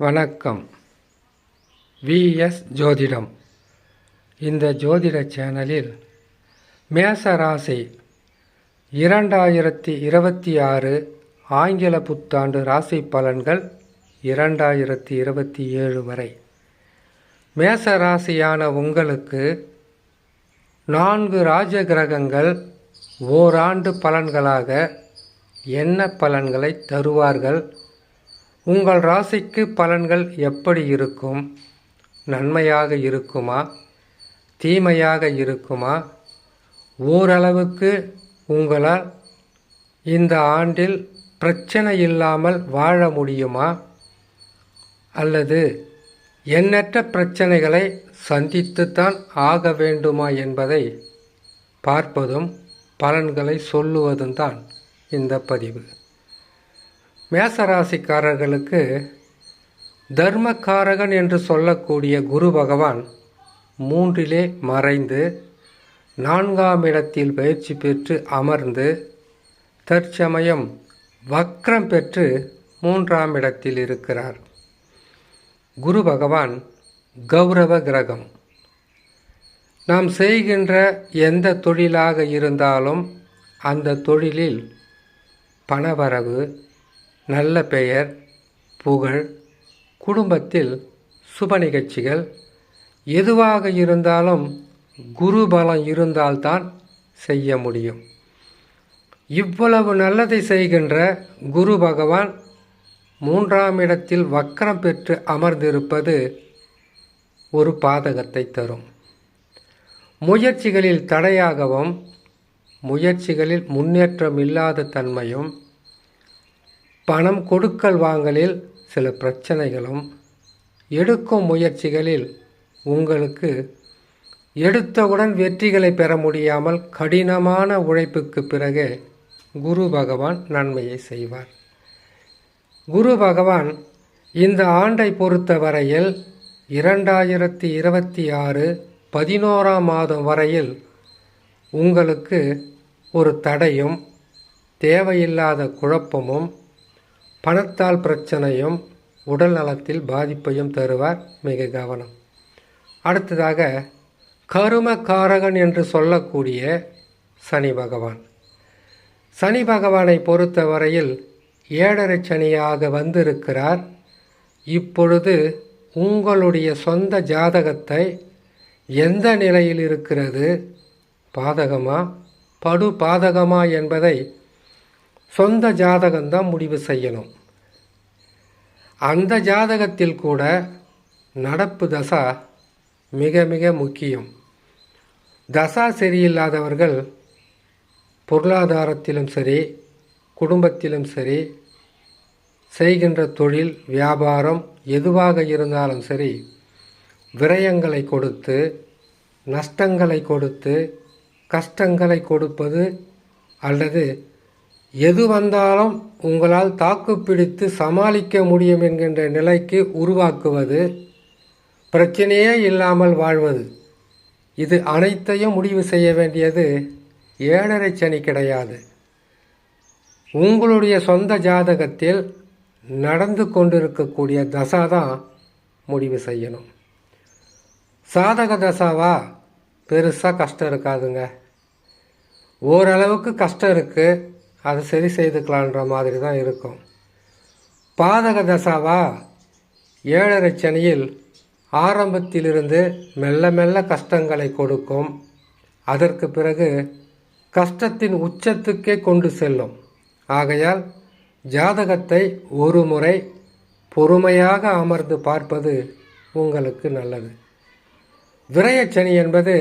வணக்கம். விஎஸ் ஜோதிடம். இந்த ஜோதிட சேனலில் மேச ராசி இரண்டாயிரத்தி இருபத்தி ஆறு ஆங்கில புத்தாண்டு ராசி பலன்கள் இரண்டாயிரத்தி இருபத்தி ஏழு வரை. மேச ராசியான உங்களுக்கு நான்கு ராஜ கிரகங்கள் ஓராண்டு பலன்களாக என்ன பலன்களை தருவார்கள்? உங்கள் ராசிக்கு பலன்கள் எப்படி இருக்கும்? நன்மையாக இருக்குமா? தீமையாக இருக்குமா? ஓரளவுக்கு உங்களால் இந்த ஆண்டில் பிரச்சனை இல்லாமல் வாழ முடியுமா? அல்லது எண்ணற்ற பிரச்சனைகளை சந்தித்துத்தான் ஆக வேண்டுமா என்பதை பார்ப்பதும் பலன்களை சொல்லுவதும் தான் இந்த பதிவு. மேசராசிக்காரர்களுக்கு தர்மக்காரகன் என்று சொல்லக்கூடிய குரு பகவான் மூன்றிலே மறைந்து நான்காம் இடத்தில் பயிற்சி பெற்று அமர்ந்து தற்சமயம் வக்ரம் பெற்று மூன்றாம் இடத்தில் இருக்கிறார். குரு பகவான் கௌரவ கிரகம். நாம் செய்கின்ற எந்த தொழிலாக இருந்தாலும் அந்த தொழிலில் பணவரவு நல்ல பெயர் புகழ் குடும்பத்தில் சுப நிகழ்ச்சிகள் எதுவாக இருந்தாலும் குரு பலம் இருந்தால்தான் செய்ய முடியும். இவ்வளவு நல்லதை செய்கின்ற குரு பகவான் மூன்றாம் இடத்தில் வக்கரம் பெற்று அமர்ந்திருப்பது ஒரு பாதகத்தை தரும். முயற்சிகளில் தடையாகவும் முயற்சிகளில் முன்னேற்றம் இல்லாத தன்மையும் பணம் கொடுக்கல் வாங்கலில் சில பிரச்சனைகளும் எடுக்கும் முயற்சிகளில் உங்களுக்கு எடுத்தவுடன் வெற்றிகளை பெற முடியாமல் கடினமான உழைப்புக்கு பிறகு குரு பகவான் நன்மையை செய்வார். குரு பகவான் இந்த ஆண்டை பொறுத்தவரையில் இரண்டாயிரத்தி இருபத்தி ஆறு பதினோராம் மாதம் வரையில் உங்களுக்கு ஒரு தடையும் தேவையில்லாத குழப்பமும் பணத்தால் பிரச்சனையும் உடல் நலத்தில் பாதிப்பையும் தருவார். மிக கவனம். அடுத்ததாக கரும காரகன் என்று சொல்லக்கூடிய சனி பகவான். சனி பகவானை பொறுத்தவரையில் ஏழரை சனியாக வந்திருக்கிறார். இப்பொழுது உங்களுடைய சொந்த ஜாதகத்தை எந்த நிலையில் இருக்கிறது? பாதகமா? படு பாதகமா என்பதை சொந்த ஜாதகம்தான் முடிவு செய்யணும். அந்த ஜாதகத்தில் கூட நடப்பு தசா மிக மிக முக்கியம். தசா சரியில்லாதவர்கள் பொருளாதாரத்திலும் சரி குடும்பத்திலும் சரி செய்கின்ற தொழில் வியாபாரம் எதுவாக இருந்தாலும் சரி விரயங்களை கொடுத்து நஷ்டங்களை கொடுத்து கஷ்டங்களை கொடுப்பது அல்லது எது வந்தாலும் உங்களால் தாக்குப்பிடித்து சமாளிக்க முடியும் என்கின்ற நிலைக்கு உருவாக்குவது பிரச்சனையே இல்லாமல் வாழ்வது. இது அனைத்தையும் முடிவு செய்ய வேண்டியது ஏழரை சனி கிடையாது. உங்களுடைய சொந்த ஜாதகத்தில் நடந்து கொண்டிருக்கக்கூடிய தசா தான் முடிவு செய்யணும். சாதக தசாவா பெருசாக கஷ்டம் இருக்காதுங்க. ஓரளவுக்கு கஷ்டம் இருக்குது அதை சரி செய்துக்கலான்ற மாதிரி தான் இருக்கும். பாதக தசாவா? ஏழரை சனியில் ஆரம்பத்திலிருந்து மெல்ல மெல்ல கஷ்டங்களை கொடுக்கும். அதற்கு பிறகு கஷ்டத்தின் உச்சத்துக்கே கொண்டு செல்லும். ஆகையால் ஜாதகத்தை ஒரு முறை பொறுமையாக அமர்ந்து பார்ப்பது உங்களுக்கு நல்லது. விரயச்சனி என்பது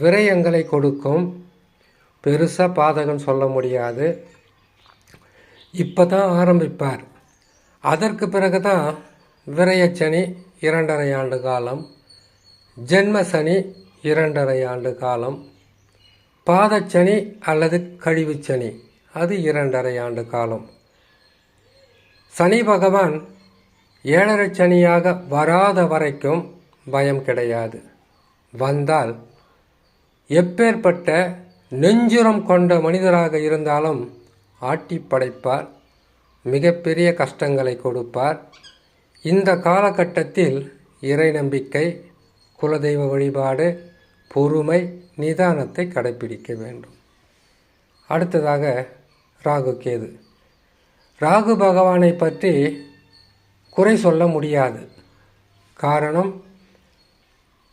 விரயங்களை கொடுக்கும். பெருசாக பாதகம் சொல்ல முடியாது. இப்போ தான் ஆரம்பிப்பார். அதற்கு பிறகு தான் விரயச்சனி இரண்டரை ஆண்டு காலம் ஜென்ம சனி இரண்டரை ஆண்டு காலம் பாதச்சனி அல்லது கழிவுச்சனி அது இரண்டரை ஆண்டு காலம். சனி பகவான் ஏழரை சனியாக வராத வரைக்கும் பயம் கிடையாது. வந்தால் எப்பேற்பட்ட நெஞ்சுரம் கொண்ட மனிதராக இருந்தாலும் ஆட்டி படைப்பார் மிகப்பெரிய கஷ்டங்களை கொடுப்பார். இந்த காலகட்டத்தில் இறை நம்பிக்கை குலதெய்வ வழிபாடு பொறுமை நிதானத்தை கடைப்பிடிக்க வேண்டும். அடுத்ததாக ராகு கேது. ராகு பகவானை பற்றி குறை சொல்ல முடியாது. காரணம்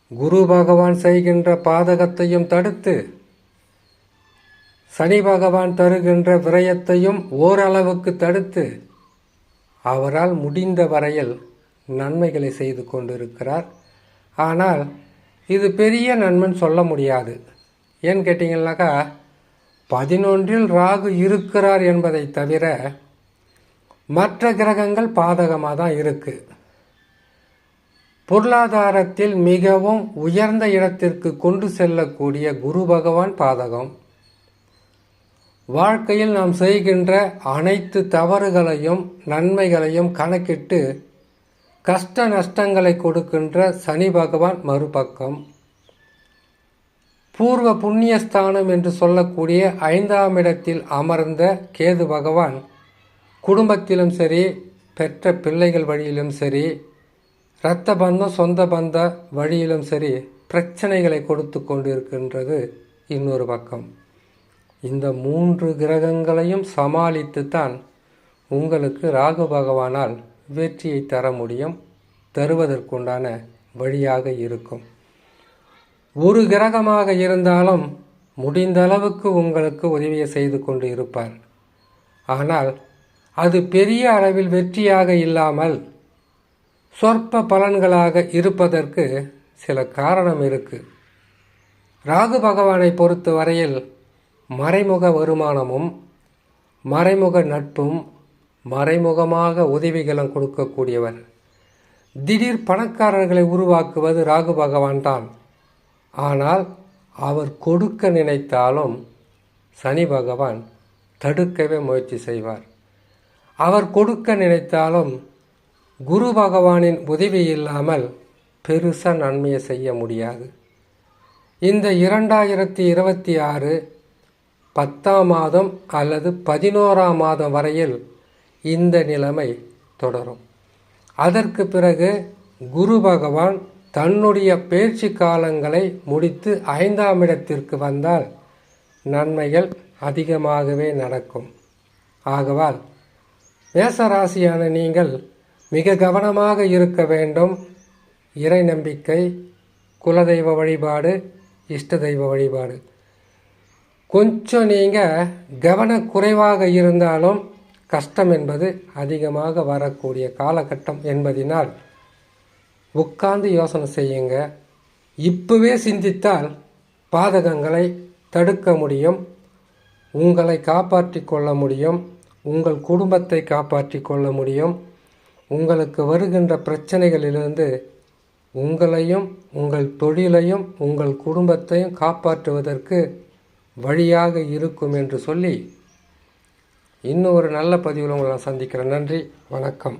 குரு பகவான் செய்கின்ற பாதகத்தையும் தடுத்து சனி பகவான் தருகின்ற விரயத்தையும் ஓரளவுக்கு தடுத்து அவரால் முடிந்த வரையில் நன்மைகளை செய்து கொண்டிருக்கிறார். ஆனால் இது பெரிய நன்மைன்னு சொல்ல முடியாது. ஏன்னு கேட்டிங்கனாக்கா பதினொன்றில் ராகு இருக்கிறார் என்பதை தவிர மற்ற கிரகங்கள் பாதகமாக தான் இருக்குது பொருளாதாரத்தில் மிகவும் உயர்ந்த இடத்திற்கு கொண்டு செல்லக்கூடிய குரு பகவான் பாதகம். வாழ்க்கையில் நாம் செய்கின்ற அனைத்து தவறுகளையும் நன்மைகளையும் கணக்கிட்டு கஷ்ட நஷ்டங்களை கொடுக்கின்ற சனி பகவான் மறுபக்கம். பூர்வ புண்ணியஸ்தானம் என்று சொல்லக்கூடிய ஐந்தாம் இடத்தில் அமர்ந்த கேது பகவான் குடும்பத்திலும் சரி பெற்ற பிள்ளைகள் வழியிலும் சரி இரத்த பந்தம் சொந்த பந்த வழியிலும் சரி பிரச்சனைகளை கொடுத்து கொண்டிருக்கின்றது இன்னொரு பக்கம். இந்த மூன்று கிரகங்களையும் சமாளித்து தான் உங்களுக்கு ராகு பகவானால் வெற்றியை தர முடியும் தருவதற்குண்டான வழியாக இருக்கும். ஒரு கிரகமாக இருந்தாலும் முடிந்த அளவுக்கு உங்களுக்கு உதவியை செய்து கொண்டு இருப்பார். ஆனால் அது பெரிய அளவில் வெற்றியாக இல்லாமல் சொற்ப பலன்களாக இருப்பதற்கு சில காரணம் இருக்கு. ராகு பகவானை பொறுத்த வரையில் மறைமுக வருமானமும் மறைமுக நட்பும் மறைமுகமாக உதவிகளும் கொடுக்கக்கூடியவர். திடீர் பணக்காரர்களை உருவாக்குவது ராகு பகவான் தான். ஆனால் அவர் கொடுக்க நினைத்தாலும் சனி பகவான் தடுக்கவே முயற்சி செய்வார். அவர் கொடுக்க நினைத்தாலும் குரு பகவானின் உதவி இல்லாமல் பெருசாக நன்மையை செய்ய முடியாது. இந்த இரண்டாயிரத்தி இருபத்தி ஆறு பத்தாம் மாதம் அல்லது பதினோராம் மாதம் வரையில் இந்த நிலைமை தொடரும். அதற்கு பிறகு குரு பகவான் தன்னுடைய பேச்சு காலங்களை முடித்து ஐந்தாம் இடத்திற்கு வந்தால் நன்மைகள் அதிகமாகவே நடக்கும். ஆகவால் மேசராசியான நீங்கள் மிக கவனமாக இருக்க வேண்டும். இறை நம்பிக்கை குலதெய்வ வழிபாடு இஷ்ட தெய்வ வழிபாடு. கொஞ்சம் நீங்கள் கவனக்குறைவாக இருந்தாலும் கஷ்டம் என்பது அதிகமாக வரக்கூடிய காலகட்டம் என்பதினால் உட்கார்ந்து யோசனை செய்யுங்க. இப்போவே சிந்தித்தால் பாதகங்களை தடுக்க முடியும். உங்களை காப்பாற்றி கொள்ள முடியும். உங்கள் குடும்பத்தை காப்பாற்றி கொள்ள முடியும். உங்களுக்கு வருகின்ற பிரச்சனைகளிலிருந்து உங்களையும் உங்கள் தொழிலையும் உங்கள் குடும்பத்தையும் காப்பாற்றுவதற்கு வழியாக இருக்கும் என்று சொல்லி இன்னும் ஒரு நல்ல பதிவில் உங்களை நான் சந்திக்கிறேன். நன்றி வணக்கம்.